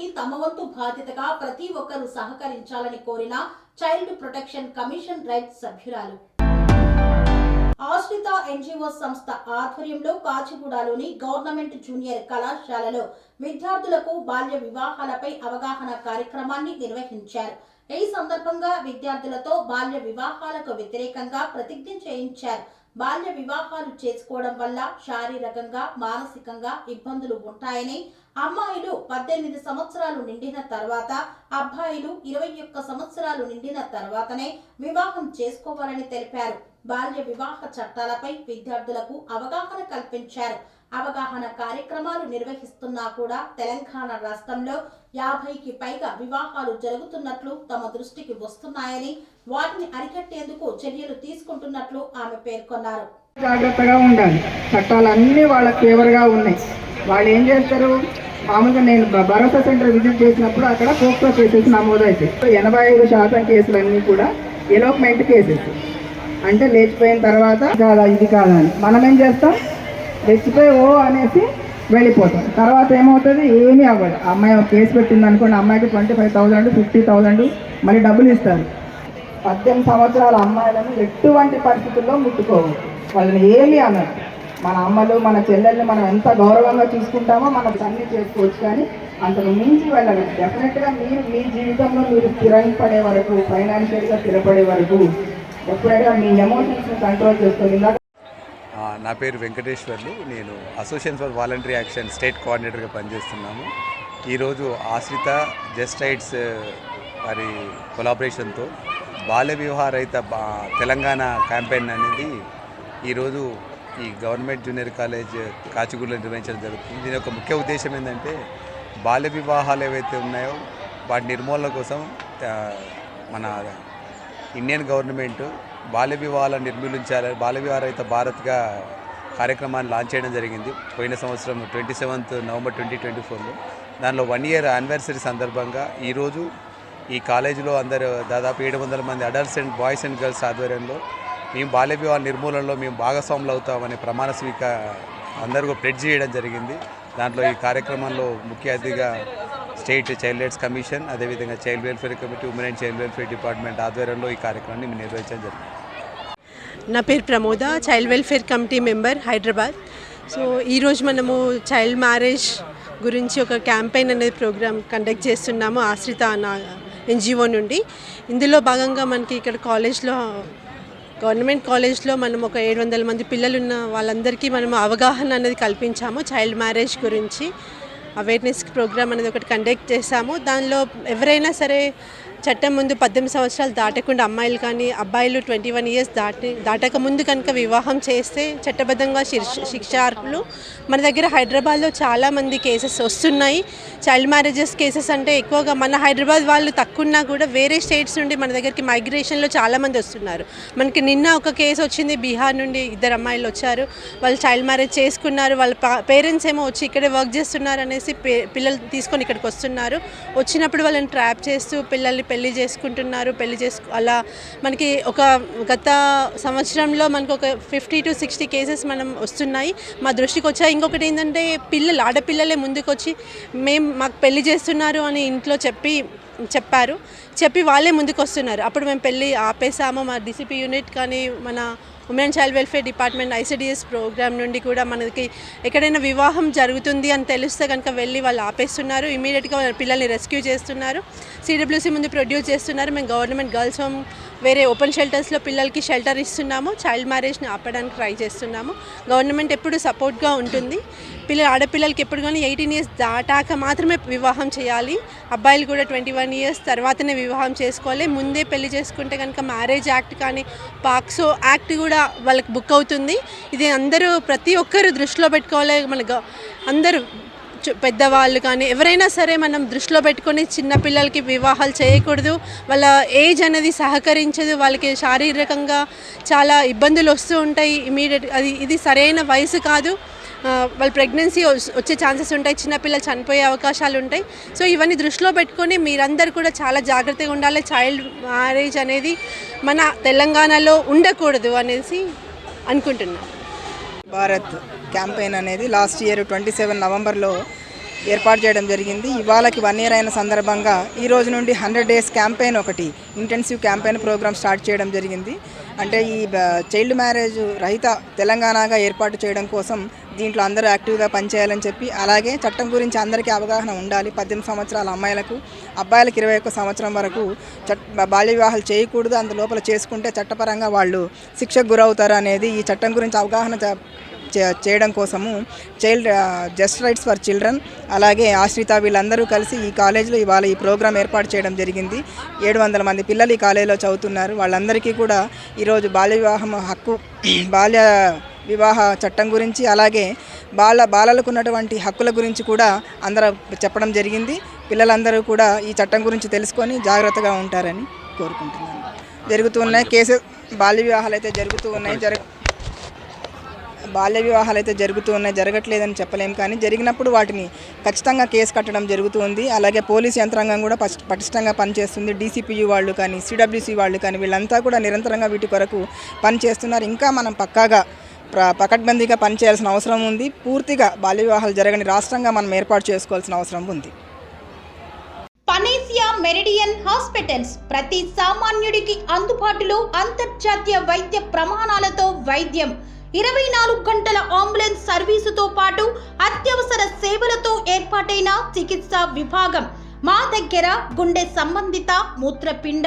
సమాజానికి తమ వంతు బాధ్యతగా ప్రతి ఒక్కరూ సహకరించాలని కోరిన చైల్డ్ ప్రొటెక్షన్ కమిషన్ రైట్స్ సభ్యురాలు. ఆశ్రిత ఎన్జిఓ సంస్థ ఆధ్వర్యంలో కాచిగూడలోని గవర్నమెంట్ జూనియర్ కళాశాలలో విద్యార్థులకు బాల్య వివాహాలపై అవగాహన కార్యక్రమాన్ని నిర్వహించారు. ఈ సందర్భంగా విద్యార్థులతో బాల్య వివాహాలకు వ్యతిరేకంగా ప్రతిజ్ఞ చేయించారు. బాల్య వివాహాలు చేసుకోవడం వల్ల శారీరకంగా మానసికంగా ఇబ్బందులు ఉంటాయని అమ్మాయిలు పద్దెనిమిది సంవత్సరాలు నిండిన తర్వాత అబ్బాయిలు ఇరవై ఒక్క సంవత్సరాలు నిండిన తర్వాతనే వివాహం చేసుకోవాలని తెలిపారు. బాల్య వివాహ చట్టాలపై విద్యార్థులకు అవగాహన కల్పించారు. అవగాహన కార్యక్రమాలు నిర్వహిస్తున్నా కూడా తెలంగాణ రాష్ట్రంలో యాభైకి పైగా వివాహాలు జరుగుతున్నట్లు తమ దృష్టికి వస్తున్నాయని వాటిని అరికట్టేందుకు చర్యలు తీసుకుంటున్నట్లు ఆమె పేర్కొన్నారు. జాగ్రత్తగా ఉండాలి. చట్టాలన్నీ వాళ్ళకి ఫేవర్గా ఉన్నాయి. వాళ్ళు ఏం చేస్తారు? మామూలుగా నేను భ- భరోసా సెంటర్ విజిట్ చేసినప్పుడు అక్కడ పోక్సో కేసెస్ నమోదవుతాయి ఎనభై ఐదు శాతం కేసులన్నీ కూడా ఎలోప్మెంట్ కేసెస్ అంటే లేచిపోయిన తర్వాత కాదా ఇది కాదా అని. మనం ఏం చేస్తాం? చచ్చిపోయావో ఓ అనేసి వెళ్ళిపోతాం తర్వాత ఏమవుతుంది? ఏమీ అవ్వదు. అమ్మాయి ఒక కేసు పెట్టింది అనుకోండి అమ్మాయికి twenty five thousand fifty thousand మళ్ళీ డబ్బులు ఇస్తారు. పద్దెనిమిది సంవత్సరాల అమ్మాయిలను ఎటువంటి పరిస్థితుల్లో ముట్టుకోవు వాళ్ళని ఏమీ అనరు. మన అమ్మలు మన చెల్లెల్ని మనం ఎంత గౌరవంగా చూసుకుంటామో మనం అన్నీ చేసుకోవచ్చు కానీ అంతకు మించి వెళ్ళరు. డెఫినెట్గా మీరు మీ జీవితంలో మీరు స్థిరపడే వరకు ఫైనాన్షియల్గా స్థిరపడే వరకు ఎప్పుడైనా మీ ఎమోషన్స్ని కంట్రోల్ చేసుకొని నా పేరు వెంకటేశ్వర్లు. నేను association for voluntary action state కోఆర్డినేటర్గా పనిచేస్తున్నాము. ఈరోజు ఆశ్రిత జస్ట్ రైట్స్ uh, వారి కొలాబరేషన్తో బాల్య వివాహ తెలంగాణ క్యాంపెయిన్ అనేది ఈరోజు ఈ గవర్నమెంట్ జూనియర్ కాలేజ్ కాచిగూడలో నిర్వహించడం జరుగుతుంది. దీని యొక్క ముఖ్య ఉద్దేశం ఏంటంటే బాల్య వివాహాలు ఏవైతే ఉన్నాయో వాటి నిర్మూలన కోసం uh, మన ఇండియన్ గవర్నమెంట్ బాల్య వివాహాలను నిర్మూలించాలని బాల్య వివాహరహిత భారత్గా కార్యక్రమాన్ని లాంచ్ చేయడం జరిగింది. పోయిన సంవత్సరం twenty seventh November twenty twenty ఫోర్లో. దానిలో వన్ ఇయర్ యానివర్సరీ సందర్భంగా ఈరోజు ఈ కాలేజీలో అందరు దాదాపు ఏడు వందల మంది adults and boys and girls ఆధ్వర్యంలో మేము బాల్య వివాహ నిర్మూలనలో మేము భాగస్వాములు అవుతామనే ప్రమాణ స్వీక అందరూ ప్రెడ్ చేయడం జరిగింది. దాంట్లో ఈ కార్యక్రమంలో ముఖ్య అతిథిగా స్టేట్ చైల్డ్ రైట్స్ కమిషన్ అదేవిధంగా child welfare committee women and child welfare department ఆధ్వర్యంలో ఈ కార్యక్రమాన్ని మేము నిర్వహించడం జరిగింది. నా పేరు Pramoda child welfare committee member Hyderabad so ఈరోజు మనము చైల్డ్ మ్యారేజ్ గురించి ఒక క్యాంపెయిన్ అనేది ప్రోగ్రామ్ కండక్ట్ చేస్తున్నాము ఆశ్రిత అన్న ఎన్జిఓ నుండి. ఇందులో భాగంగా మనకి ఇక్కడ కాలేజ్లో గవర్నమెంట్ కాలేజ్లో మనం ఒక ఏడు వందల మంది పిల్లలు ఉన్న వాళ్ళందరికీ మనం అవగాహన అనేది కల్పించాము చైల్డ్ మ్యారేజ్ గురించి. అవేర్నెస్ ప్రోగ్రామ్ అనేది ఒకటి కండక్ట్ చేశాము. దానిలో ఎవరైనా సరే చట్టం ముందు పద్దెనిమిది సంవత్సరాలు దాటకుండా అమ్మాయిలు కానీ అబ్బాయిలు ట్వంటీ వన్ ఇయర్స్ దాటి దాటక ముందు కనుక వివాహం చేస్తే చట్టబద్ధంగా శిక్ష శిక్షార్హులు. మన దగ్గర హైదరాబాద్లో చాలామంది కేసెస్ వస్తున్నాయి. చైల్డ్ మ్యారేజెస్ కేసెస్ అంటే ఎక్కువగా మన హైదరాబాద్ వాళ్ళు తక్కువన్నా కూడా వేరే స్టేట్స్ నుండి మన దగ్గరికి మైగ్రేషన్లో చాలామంది వస్తున్నారు. మనకి నిన్న ఒక కేసు వచ్చింది బీహార్ నుండి ఇద్దరు అమ్మాయిలు వచ్చారు. వాళ్ళు చైల్డ్ మ్యారేజ్ చేసుకున్నారు. వాళ్ళ పేరెంట్స్ ఏమో వచ్చి ఇక్కడే వర్క్ చేస్తున్నారు అనేసి పే- పిల్లలు తీసుకొని ఇక్కడికి వస్తున్నారు. వచ్చినప్పుడు వాళ్ళని ట్రాప్ చేస్తూ పిల్లల్ని పెళ్ళి చేసుకుంటున్నారు పెళ్ళి చేసుకు అలా మనకి ఒక గత సంవత్సరంలో మనకు ఒక ఫిఫ్టీ టు సిక్స్టీ కేసెస్ మనం వస్తున్నాయి. మా దృష్టికి వచ్చాయి. ఇంకొకటి ఏంటంటే పిల్లలు ఆడపిల్లలే ముందుకు వచ్చి మేము మాకు పెళ్ళి చేస్తున్నారు అని ఇంట్లో చెప్పి చెప్పారు. చెప్పి వాళ్ళే ముందుకు వస్తున్నారు అప్పుడు మేము పెళ్ళి ఆపేసాము మా డిసిపి యూనిట్ కానీ మన women child welfare department ICDS programme నుండి కూడా మనకి ఎక్కడైనా వివాహం జరుగుతుంది అని తెలిస్తే కనుక వెళ్ళి వాళ్ళు ఆపేస్తున్నారు. ఇమీడియట్గా వాళ్ళ పిల్లల్ని రెస్క్యూ చేస్తున్నారు. సిడబ్ల్యూసీ ముందు ప్రొడ్యూస్ చేస్తున్నారు. మేము గవర్నమెంట్ గర్ల్స్ హోమ్ వేరే ఓపెన్ షెల్టర్స్లో పిల్లలకి షెల్టర్ ఇస్తున్నాము. చైల్డ్ మ్యారేజ్ని ఆపడానికి ట్రై చేస్తున్నాము. గవర్నమెంట్ ఎప్పుడు సపోర్ట్గా ఉంటుంది. పిల్లలు ఆడపిల్లలకి ఎప్పుడు కానీ ఎయిటీన్ ఇయర్స్ దాటాక మాత్రమే వివాహం చేయాలి. అబ్బాయిలు కూడా ట్వంటీ వన్ ఇయర్స్ తర్వాతనే వివాహం చేసుకోవాలి. ముందే పెళ్ళి చేసుకుంటే కనుక మ్యారేజ్ యాక్ట్ కానీ పాక్సో యాక్ట్ కూడా వాళ్ళకి బుక్ అవుతుంది. ఇది అందరూ ప్రతి ఒక్కరు దృష్టిలో పెట్టుకోవాలి. మన అందరూ పెద్దవాళ్ళు కానీ ఎవరైనా సరే మనం దృష్టిలో పెట్టుకొని చిన్న పిల్లలకి వివాహాలు చేయకూడదు. వాళ్ళ ఏజ్ అనేది సహకరించదు. వాళ్ళకి శారీరకంగా చాలా ఇబ్బందులు వస్తూ ఉంటాయి. ఇమీడియట్ అది ఇది సరైన వయసు కాదు. వాళ్ళ ప్రెగ్నెన్సీ వచ్చే ఛాన్సెస్ ఉంటాయి చిన్నపిల్లలు చనిపోయే అవకాశాలు ఉంటాయి. సో ఇవన్నీ దృష్టిలో పెట్టుకొని మీరందరూ కూడా చాలా జాగ్రత్తగా ఉండాలి. చైల్డ్ మ్యారేజ్ అనేది మన తెలంగాణలో ఉండకూడదు అనేసి అనుకుంటున్నాను భారత్ క్యాంపెయిన్ అనేది లాస్ట్ ఇయర్ ట్వంటీ సెవెన్ నవంబర్లో ఏర్పాటు చేయడం జరిగింది. ఇవాళకి వన్ ఇయర్ అయిన సందర్భంగా ఈ రోజు నుండి హండ్రెడ్ డేస్ క్యాంపెయిన్ ఒకటి ఇంటెన్సివ్ క్యాంపెయిన్ ప్రోగ్రామ్ స్టార్ట్ చేయడం జరిగింది. అంటే ఈ చైల్డ్ మ్యారేజ్ రహిత తెలంగాణగా ఏర్పాటు చేయడం కోసం దీంట్లో అందరూ యాక్టివ్గా పనిచేయాలని చెప్పి అలాగే చట్టం గురించి అందరికీ అవగాహన ఉండాలి. పద్దెనిమిది సంవత్సరాల అమ్మాయిలకు అబ్బాయిలకు ఇరవై ఒక్క సంవత్సరం వరకు చట్ బాల్య వివాహాలు చేయకూడదు. అందులోపల చేసుకుంటే చట్టపరంగా వాళ్ళు శిక్షకు గురవుతారు అనేది ఈ చట్టం గురించి అవగాహన చేయడం కోసము child just rights for children అలాగే ఆశ్రిత వీళ్ళందరూ కలిసి ఈ కాలేజీలో ఇవాళ ఈ ప్రోగ్రాం ఏర్పాటు చేయడం జరిగింది. ఏడు వందల మంది పిల్లలు ఈ కాలేజీలో చదువుతున్నారు. వాళ్ళందరికీ కూడా ఈరోజు బాల్య వివాహం హక్కు బాల్య వివాహ చట్టం గురించి అలాగే బాల బాలలకు ఉన్నటువంటి హక్కుల గురించి కూడా అందరూ చెప్పడం జరిగింది. పిల్లలందరూ కూడా ఈ చట్టం గురించి తెలుసుకొని జాగ్రత్తగా ఉంటారని కోరుకుంటున్నాను. జరుగుతూ ఉన్నాయి కేసు బాల్య వివాహాలు అయితే జరుగుతూ ఉన్నాయి. జరగ బాల్య వివాహాలు అయితే జరుగుతూ ఉన్నాయి. జరగట్లేదని చెప్పలేం కానీ జరిగినప్పుడు వాటిని ఖచ్చితంగా కేసు కట్టడం జరుగుతుంది అలాగే పోలీస్ యంత్రాంగం కూడా పటిష్టంగా పనిచేస్తుంది. డీసీపీయూ వాళ్ళు కానీ సిడబ్ల్యూసీ వాళ్ళు కానీ వీళ్ళంతా కూడా నిరంతరంగా వీటి కొరకు పనిచేస్తున్నారు. ఇంకా మనం పక్కాగా పకడ్బందీగా పనిచేయాల్సిన అవసరం ఉంది. పూర్తిగా బాల్య వివాహాలు జరగని రాష్ట్రంగా మనం ఏర్పాటు చేసుకోవాల్సిన అవసరం ఉంది. పనేసియా మెరిడియన్ హాస్పిటల్స్ ప్రతి సామాన్యుడికి అందుబాటులో అంతర్జాతీయ వైద్య ప్రమాణాలతో వైద్యం. ఇరవై నాలుగు గంటల అంబులెన్స్ సర్వీసుతో పాటు అత్యవసర సేవలతో ఏర్పాటైన చికిత్సా విభాగం. మా దగ్గర గుండె సంబంధిత మూత్రపిండ